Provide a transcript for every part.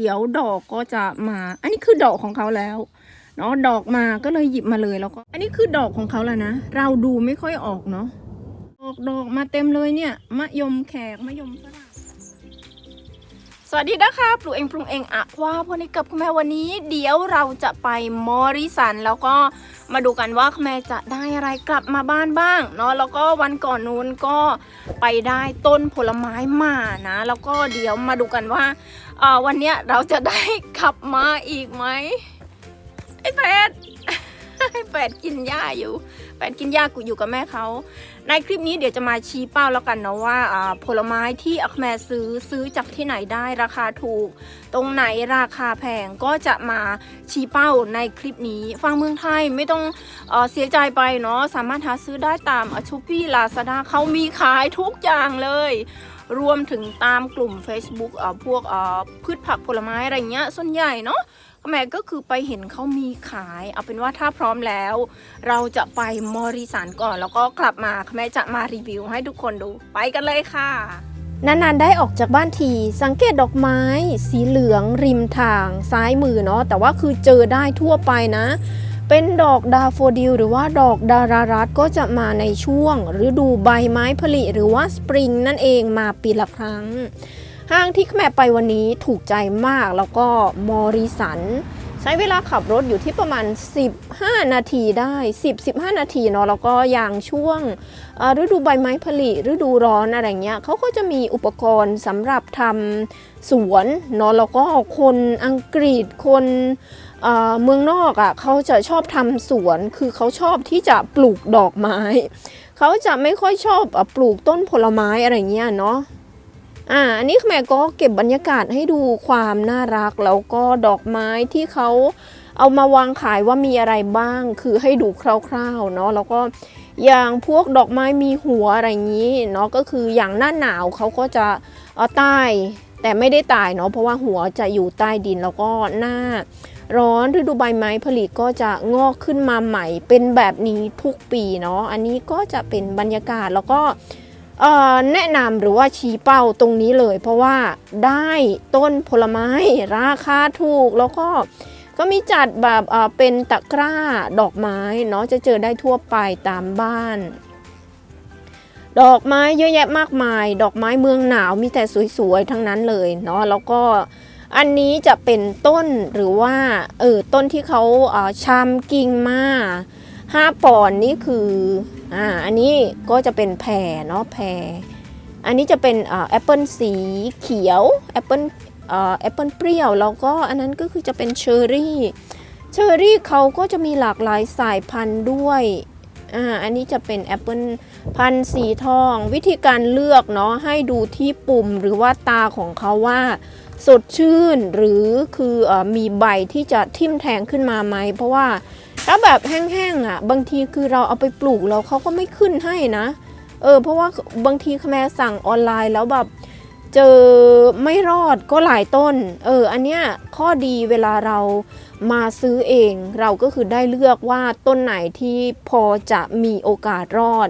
เดี๋ยวดอกก็จะมา อันนี้คือดอกของเขาแล้วเนาะดอกมาก็เลยหยิบมาเลยแล้วก็ อันนี้คือดอกของเขาแล้วนะ เราดูไม่ค่อยออกเนาะออกดอกมาเต็มเลยเนี่ยมะยมแขกมะยมฝรั่ง สวัสดีนะคะปลูกเองปรุงเองอะว่าพอนี้กับคุณแม่วันนี้ เดี๋ยวเราจะไปมอริสันแล้วก็มาดูกันว่าคุณแม่จะได้อะไรกลับมาบ้านบ้างเนาะแล้วก็วันก่อนนู้นก็ไปได้ต้นผลไม้มานะ แล้วก็เดี๋ยวมาดูกันว่าเออวันเนี้ยเราจะได้กลับมาอีกไหมไอ้แฟด ไอ้แฟดกินหญ้าอยู่แฟดกินหญ้ากูอยู่กับแม่เขา ในคลิปนี้เดี๋ยวจะมาชี้เป้าแล้วกันเนาะว่าผลไม้ที่อัคแมซื้อซื้อจากที่ไหนได้ราคาถูก ตรงไหนราคาแพงก็จะมาชี้เป้าในคลิปนี้ฟังเมืองไทยไม่ต้องเอเสียใจไปเนาะสามารถหาซื้อได้ตามชูปี้ลาซาด้าเขามีขายทุกอย่างเลยรวมถึงตามกลุ่ม Facebook เอ่อพวกเอ่อพืชผักผลไม้อะไรเงี้ยส่วนใหญ่เนาะ แม่ก็คือไปเห็นเขามีขาย เอาเป็นว่าถ้าพร้อมแล้ว เราจะไปมอริสันก่อน แล้วก็กลับมาแม่จะมารีวิวให้ทุกคนดูไปกันเลยค่ะนานๆได้ออกจากบ้านที สังเกตดอกไม้ สีเหลืองริมทางซ้ายมือเนาะแต่ว่าคือเจอได้ทั่วไปนะ เป็นดอกดาโฟดิลหรือว่าดอกดารารัสก็จะมาในช่วงฤดูใบไม้ผลิหรือว่าสปริงนั่นเองมาปีละครั้ง ห้างที่แม่ไปวันนี้ถูกใจมากแล้วก็มอริสัน ใช้เวลาขับรถอยู่ที่ประมาณ 15 นาทีได้ 10-15 นาทีเนาะแล้วก็อย่างช่วงฤดูใบไม้ผลิฤดูร้อนอะไรเงี้ยเขาก็จะมีอุปกรณ์สำหรับทำสวนเนาะแล้วก็คนอังกฤษคนเมืองนอกอะ่ะเขาจะชอบทำสวน คือเขาชอบที่จะปลูกดอกไม้ เขาจะไม่ค่อยชอบปลูกต้นผลไม้อะไรเงี้ยเนาะ อ่าอันนี้แม่ก็เก็บบรรยากาศให้ดูความน่ารักแล้วก็ดอกไม้ที่เขาเอามาวางขายว่ามีอะไรบ้าง คือให้ดูคร่าวๆเนาะแล้วก็อย่างพวกดอกไม้มีหัวอะไรอย่างนี้เนาะก็คืออย่างหน้าหนาวเขาก็จะเอาใต้แต่ไม่ได้ตายเนาะเพราะว่าหัวจะอยู่ใต้ดินแล้วก็หน้า ร้อนฤดูใบไม้ผลิก็จะงอกขึ้นมาใหม่เป็นแบบนี้ทุกปีเนาะอันนี้ก็จะเป็นบรรยากาศแล้วก็ แนะนำหรือว่าชี้เป้าตรงนี้เลย เพราะว่าได้ต้นผลไม้ราคาถูกแล้วก็ก็มีจัดแบบเป็นตะกร้าดอกไม้เนาะจะเจอได้ทั่วไปตามบ้าน ดอกไม้เยอะแยะมากมาย ดอกไม้เมืองหนาวมีแต่สวยๆทั้งนั้นเลยเนาะแล้วก็อันนี้จะเป็นต้นหรือว่าเออต้นที่เขาเอ่อชำกิ่งมาห้าปอนนี่คือ อ่าอันนี้ก็จะเป็นแพรเนาะแพรอันนี้จะเป็นอ่าแอปเปิลสีเขียวแอปเปิลอ่าแอปเปิลเปรี้ยวแล้วก็อันนั้นก็คือจะเป็นเชอร์รี่เชอร์รี่เขาก็จะมีหลากหลายสายพันธุ์ด้วยอ่าอันนี้จะเป็นแอปเปิลพันธุ์สีทอง วิธีการเลือกเนาะให้ดูที่ปุ่มหรือว่าตาของเขาว่าสดชื่นหรือคือเออมีใบที่จะทิ่มแทงขึ้นมาไหม เพราะว่า ถ้าแบบแห้งๆอะ บางทีคือเราเอาไปปลูกแล้วเขาก็ไม่ขึ้นให้นะ เออ เพราะว่าบางทีแม่สั่งออนไลน์แล้วแบบเจอไม่รอดก็หลายต้น เออ อันเนี้ยข้อดีเวลาเรามาซื้อเอง เราก็คือได้เลือกว่าต้นไหนที่พอจะมีโอกาสรอด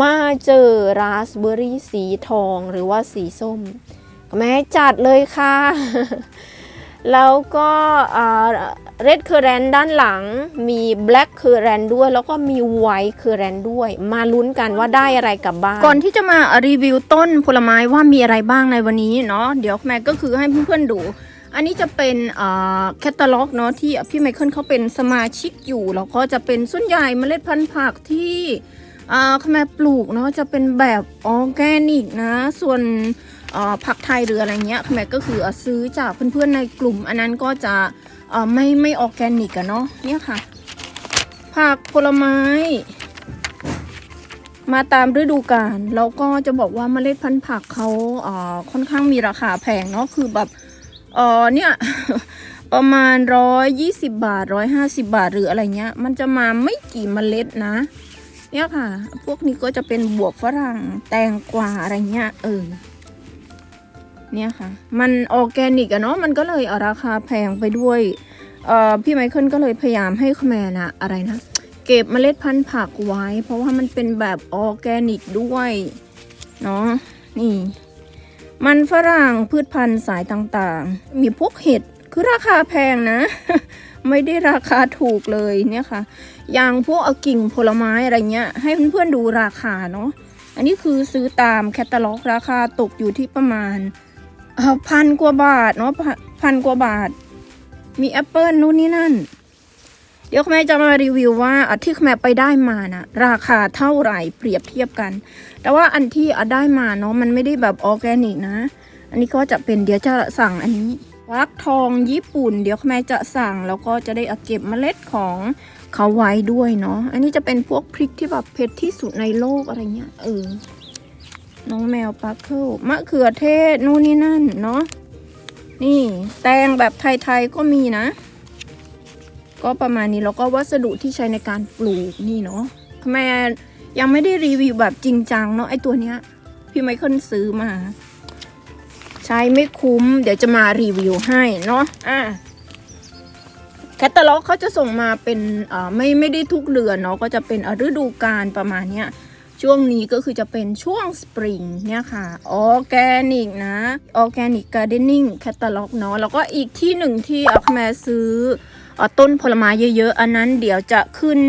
มาเจอราสเบอร์รี่สีทองหรือว่าสีส้ม แม่จัดเลยค่ะ แล้วก็ เรดเคอร์แรนด้านหลังมีแบล็กเคอร์แรนด้วย แล้วก็มีไวท์เคอร์แรนด้วย มาลุ้นกันว่าได้อะไรกลับบ้าน ก่อนที่จะมารีวิวต้นผลไม้ว่ามีอะไรบ้างในวันนี้เนาะเดี๋ยวแม่ก็คือให้เพื่อนๆดู อันนี้จะเป็นแคตตาล็อกเนาะที่พี่ไมเคิลเขาเป็นสมาชิกอยู่ แล้วก็จะเป็นส่วนใหญ่เมล็ดพันธุ์ผักที่อ่าแม่ปลูกเนาะจะเป็นแบบออร์แกนิกนะ ส่วนผักไทยหรืออะไรเงี้ยแม่ก็คือซื้อจากเพื่อนๆในกลุ่ม อันนั้นก็จะ ไม่ไม่ออแกนิกอะเนาะเนี่ยค่ะ ผักผลไม้ มาตามฤดูกาลแล้วก็จะบอกว่าเมล็ดพันธุ์ผักเขาเอ่อค่อนข้างมีราคาแพงเนาะคือแบบเออเนี่ยประมาณร้อยยี่สิบบาทร้อยห้าสิบาทหรืออะไรเงี้ย มันจะมาไม่กี่เมล็ดนะ เนี่ยค่ะ พวกนี้ก็จะเป็นบวบฝรั่งแตงกวาอะไรเงี้ยเออ เนี่ยค่ะ มันออแกนิกอะเนาะมันก็เลยเอาราคาแพงไปด้วยเอ่อพี่ไมเคิลก็เลยพยายามให้คแมนะอะไรนะเก็บเมล็ดพันธุ์ผักไว้ เพราะว่ามันเป็นแบบออแกนิกด้วยเนาะนี่ มันฝรั่งพืชพันธุ์สายต่างๆ มีพวกเห็ดคือราคาแพงนะ ไม่ได้ราคาถูกเลยเนี่ยค่ะ อย่างพวกอกิ่งผลไม้อะไรเงี้ย ให้เพื่อนๆดูราคาเนาะอันนี้คือซื้อตามแคตตาล็อกราคาตกอยู่ที่ประมาณ เอ่อพันกว่าบาทเนาะพันพันกว่าบาท มีแอปเปิลนู่นนี่นั่น เดี๋ยวแม่จะมารีวิวว่าอะที่แม่ไปได้มานะราคาเท่าไหร่เปรียบเทียบกัน แต่ว่าอันที่อได้มาเนาะมันไม่ได้แบบออร์แกนิกนะ อันนี้ก็จะเป็นเดี๋ยวจะสั่งอันนี้ฟักทองญี่ปุ่น เดี๋ยวแม่จะสั่งแล้วก็จะได้เอาเก็บเมล็ดของเขาไว้ด้วยเนาะอันนี้จะเป็นพวกพริกที่แบบเผ็ดที่สุดในโลกอะไรเงี้ยเออ น้องแมวปักเคิลมะเขือเทศนู่นนี่นั่นเนาะนี่แตงแบบไทย ๆ ก็มีนะ ก็ประมาณนี้แล้วก็วัสดุที่ใช้ในการปลูกนี่เนาะแม่ยังไม่ได้รีวิวแบบจริงจังเนาะไอตัวเนี้ย พี่ไมเคิลซื้อมา ใช้ไม่คุ้ม เดี๋ยวจะมารีวิวให้เนาะอะแคตตาล็อกเขาจะส่งมาเป็นอ่าไม่ไม่ได้ทุกเดือนเนาะก็จะเป็นอะฤดูกาลประมาณเนี้ย ช่วงนี้ก็คือจะเป็นช่วงสปริงเนี่ยค่ะออแกนิกนะออแกนิกการ์เดนิ่งแคตตาล็อกเนาะแล้วก็อีกที่หนึ่งที่อัคแมซื้ออต้นผลไม้เยอะๆ อันนั้นเดี๋ยวจะขึ้น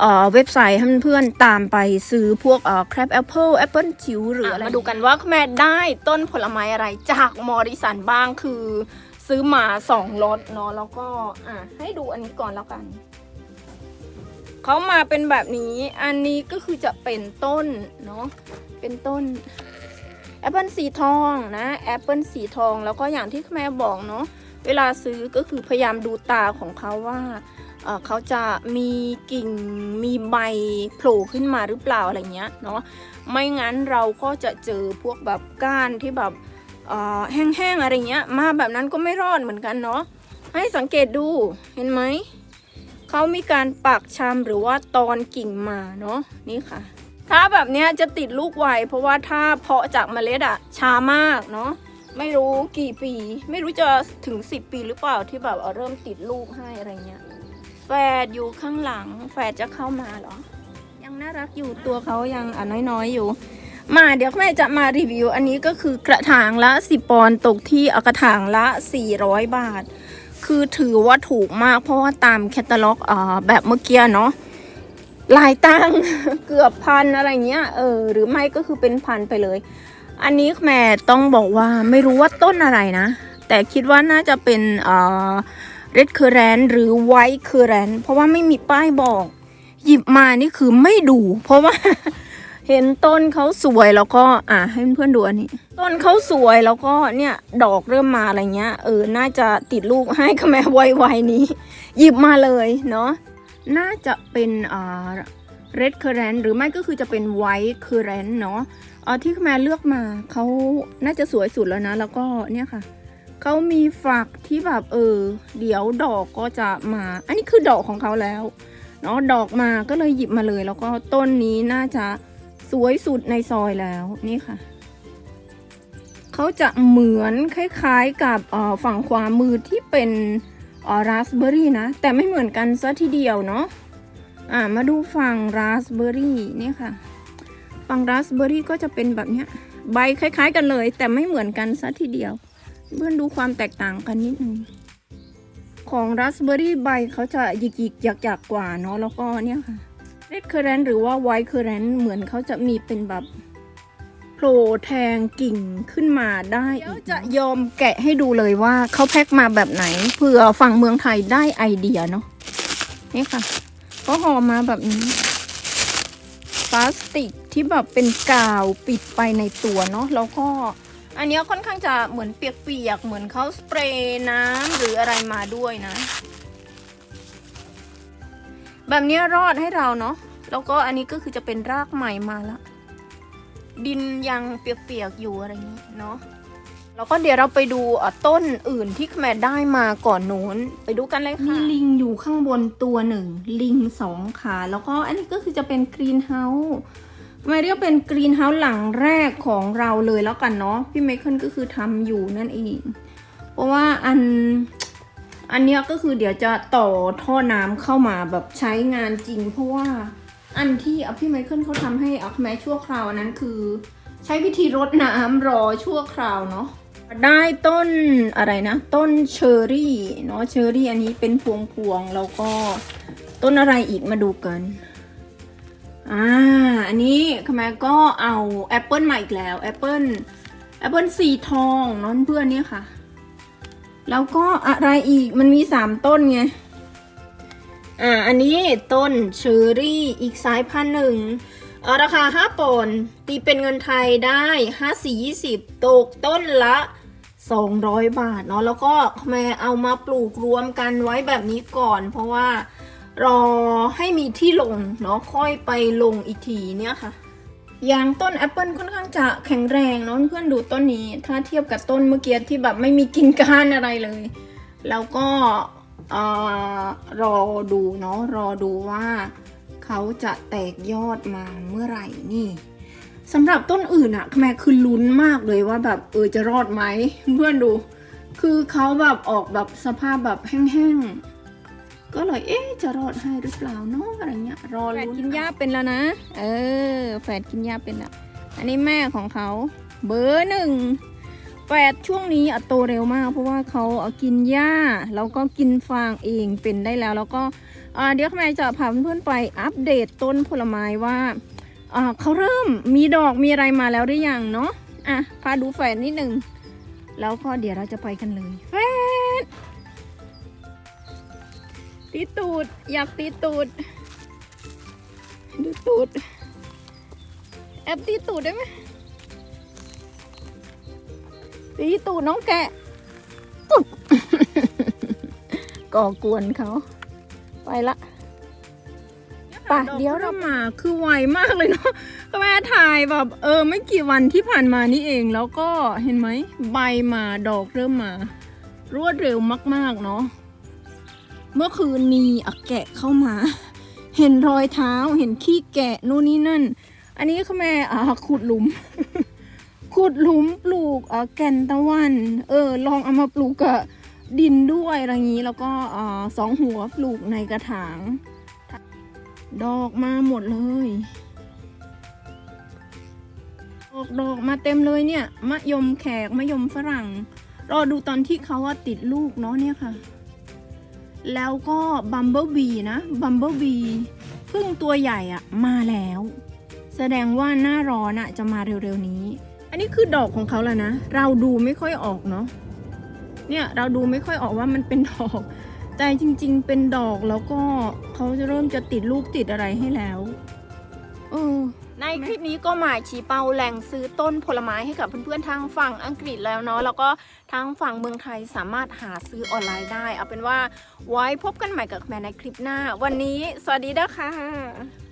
เอ่อเว็บไซต์ให้เพื่อนๆตามไปซื้อพวกแครปแอปเปิลแอปเปิลจิ๋วหรืออะไรมาดูกันว่าแม่ได้ต้นผลไม้อะไรจากมอริสันบ้างคือซื้อมาสองรถเนาะแล้วก็อะให้ดูอันนี้ก่อนแล้วกัน เขามาเป็นแบบนี้ อันนี้ก็คือจะเป็นต้นเนาะ เป็นต้นแอปเปิลสีทองนะแอปเปิลสีทองแล้วก็อย่างที่แม่บอกเนาะเวลาซื้อก็คือพยายามดูตาของเขาว่าเขาจะมีกิ่งมีใบโผล่ขึ้นมาหรือเปล่าอะไรเงี้ยเนาะไม่งั้นเราก็จะเจอพวกแบบก้านที่แบบแห้งๆอะไรเงี้ย มาแบบนั้นก็ไม่รอดเหมือนกันเนาะให้สังเกตดูเห็นไหม เขามีการปักชำหรือว่าตอนกิ่งมาเนาะนี่ค่ะ ถ้าแบบเนี้ยจะติดลูกไวเพราะว่าถ้าเพาะจากเมล็ดอะช้ามากเนาะไม่รู้กี่ปี ไม่รู้จะถึง 10 ปีหรือเปล่าที่แบบเเริ่มติดลูกให้อะไรเงี้ยแฝดอยู่ข้างหลังแฝดจะเข้ามาเหรอ ยังน่ารักอยู่ตัวเขายังอะน้อยๆอยู่ มาเดี๋ยวแม่จะมารีวิว อันนี้ก็คือกระถางละ 10 ปอนด์ตกที่เอากระถางละ 400 บาท คือถือว่าถูกมาก เพราะว่าตามแคตตาล็อกอแบบเมื่อกี้เนาะหลายตังเกือบพันอะไรเงี้ยเออหรือไม่ก็คือเป็นพันไปเลย อันนี้แม่ต้องบอกว่าไม่รู้ว่าต้นอะไรนะ แต่คิดว่าน่าจะเป็นอ่าเรดเคอร์แรนหรือไวท์เคอร์แรนเพราะว่าไม่มีป้ายบอก หยิบมานี่คือไม่ดู เพราะว่า เห็นต้นเขาสวยแล้วก็อะให้เพื่อนๆดูอันนี้ ต้นเขาสวยแล้วก็เนี่ยดอกเริ่มมาอะไรเงี้ยเออน่าจะติดลูกให้กับแม่ไวๆนี้ หยิบมาเลยเนาะน่าจะเป็นอ่า red currant หรือไม่ก็คือจะเป็น white currant เนาะอ่าที่แม่เลือกมาเขาน่าจะสวยสุดแล้วนะ แล้วก็เนี่ยค่ะเขามีฝักที่แบบเออ เดี๋ยวดอกก็จะมา อันนี้คือดอกของเขาแล้วเนาะดอกมาก็เลยหยิบมาเลย แล้วก็ต้นนี้น่าจะ สวยสุดในซอยแล้วนี่ค่ะ เขาจะเหมือนคล้ายๆกับฝั่งขวามือที่เป็นออราสเบอร์รี่นะ แต่ไม่เหมือนกันซะทีเดียวเนาะอ่ามาดูฝั่งราสเบอร์รี่นี่ค่ะ ฝั่งราสเบอร์รี่ก็จะเป็นแบบนี้ใบคล้าย ๆ กันเลย แต่ไม่เหมือนกันซะทีเดียว เพื่อนดูความแตกต่างกันนิดนึงของราสเบอร์รี่ใบเขาจะหยิกๆหยักๆกว่าเนาะแล้วก็เนี่ยค่ะ เรดเคอร์แรนหรือว่าไวท์เคอร์แรนเหมือนเขาจะมีเป็นแบบโผล่แทงกิ่งขึ้นมาได้อีกจะยอมแกะให้ดูเลยว่าเขาแพ็คมาแบบไหนเผื่อฝั่งเมืองไทยได้ไอเดียเนาะนี่ค่ะเขาห่อมาแบบนี้พลาสติกที่แบบเป็นกาวปิดไปในตัวเนาะแล้วก็อันเนี้ยค่อนข้างจะเหมือนเปียกๆเหมือนเขาสเปรย์น้ำหรืออะไรมาด้วยนะ แบบนี้รอดให้เราเนาะแล้วก็อันนี้ก็คือจะเป็นรากใหม่มาละดินยังเปียกๆอยู่อะไรอย่างนี้เนาะแล้วก็เดี๋ยวเราไปดูต้นอื่นที่แม่ได้มาก่อนโน้นไปดูกันเลยค่ะมีลิงอยู่ข้างบนตัวหนึ่งลิงสองขาแล้วก็อันนี้ก็คือจะเป็นกรีนเฮาส์ไม่เรียกเป็นกรีนเฮาส์หลังแรกของเราเลยแล้วกันเนาะพี่เมคเคิลก็คือทำอยู่นั่นเอง เพราะว่าอัน อันเนี้ยก็คือเดี๋ยวจะต่อท่อน้ำเข้ามาแบบใช้งานจริง เพราะว่าอันที่อพี่ไมเคิลเขาทำให้อะแม้ชั่วคราวนั้นคือ ใช้วิธีรดน้ำรอชั่วคราวเนาะได้ต้นอะไรนะ ต้นเชอร์รี่เนาะเชอร์รี่อันนี้เป็นพวงพวงๆแล้วก็ต้นอะไรอีกมาดูกันอ่าอันนี้ขมายก็เอาแอปเปิลมาอีกแล้วแอปเปิลแอปเปิลสีทองเน้องเพื่อนเนี่ยค่ะ แล้วก็อะไรอีกมันมีสามต้นไง อ่า อันนี้ต้นเชอร์รี่อีกสายพันธุ์หนึ่งราคาห้าปอนด์ตีเป็นเงินไทยได้ห้าสี่ยี่สิบตกต้นละสองร้อยบาทเนาะแล้วก็แม่เอามาปลูกรวมกันไว้แบบนี้ก่อน เพราะว่ารอให้มีที่ลงเนาะค่อยไปลงอีกทีเนี่ยค่ะ ย่างต้นแอปเปิลค่อนข้างจะแข็งแรงเนาะเพื่อนดูต้นนี้ ถ้าเทียบกับต้นเมื่อกี้ที่แบบไม่มีกิ่งก้านอะไรเลย แล้วก็รอดูเนาะรอดูว่าเขาจะแตกยอดมาเมื่อไหร่นี่สำหรับต้นอื่นอะแม่คือลุ้นมากเลยว่าแบบเออจะรอดไหมเพื่อนดู คือเขาแบบออกแบบสภาพแบบแห้งๆ ก็เลยเอ๊ะจะรอดให้หรือเปล่าเนาะอะไรเงี้ยรอลุ้นกินหญ้าเป็นแล้วนะ เออ แฝดกินหญ้าเป็นแล้วอันนี้แม่ของเขาเบอร์หนึ่งแฝดช่วงนี้อะโตเร็วมาก เพราะว่าเขาเอากินหญ้าแล้วก็กินฟางเองเป็นได้แล้ว แล้วก็อ่าเดี๋ยวข้างในจะพาเพื่อนๆไปอัปเดตต้นผลไม้ว่าอ่าเขาเริ่มมีดอกมีอะไรมาแล้วหรือยังเนาะอะพาดูแฝดนิดหนึ่งแล้วก็เดี๋ยวเราจะไปกันเลยแฝ ตีตูด อยากตีตูด ดูตูด แอบตีตูดได้ไหมตีตูดน้องแกะอุ๊บก่อกวนเขา ไปละป่ะเดี๋ยวเรามาคือไวมากเลยเนาะก็แม่ถ่ายแบบเออไม่กี่วันที่ผ่านมานี่เองแล้วก็เห็นไหมใบมาดอกเริ่มมา รวดเร็วมากๆเนาะ เมื่อคืนมีอแกะเข้ามา เห็นรอยเท้าเห็นขี้แกะนู่นนี่นั่น อันนี้เขาแม่อ่าขุดหลุม ขุดหลุมปลูกอ่อแกนตะวัน เออ ลองเอามาปลูกกับดินด้วยอะไรอย่างนี้แล้วก็อ่อสองหัวปลูกในกระถาง ดอกมาหมดเลยดอกดอกมาเต็มเลยเนี่ยมะยมแขกมะยมฝรั่ง รอดูตอนที่เขาว่าติดลูกเนาะเนี่ยค่ะ แล้วก็บัมเบิลบีนะบัมเบิลบีพึ่งตัวใหญ่อะมาแล้ว แสดงว่าหน้าร้อนอะจะมาเร็วๆนี้ อันนี้คือดอกของเขาแล้วนะ เราดูไม่ค่อยออกเนาะเนี่ยเราดูไม่ค่อยออกว่ามันเป็นดอก แต่จริงๆเป็นดอกแล้วก็เขาจะเริ่มจะติดลูกติดอะไรให้แล้ว เออ ในคลิปนี้ก็หมายชี้เป้าแหล่งซื้อต้นผลไม้ให้กับเพื่อนๆทางฝั่งอังกฤษแล้วเนาะแล้วก็ทางฝั่งเมืองไทยสามารถหาซื้อออนไลน์ได้ เอาเป็นว่าไว้พบกันใหม่กับแม่ในคลิปหน้า วันนี้ สวัสดีนะคะ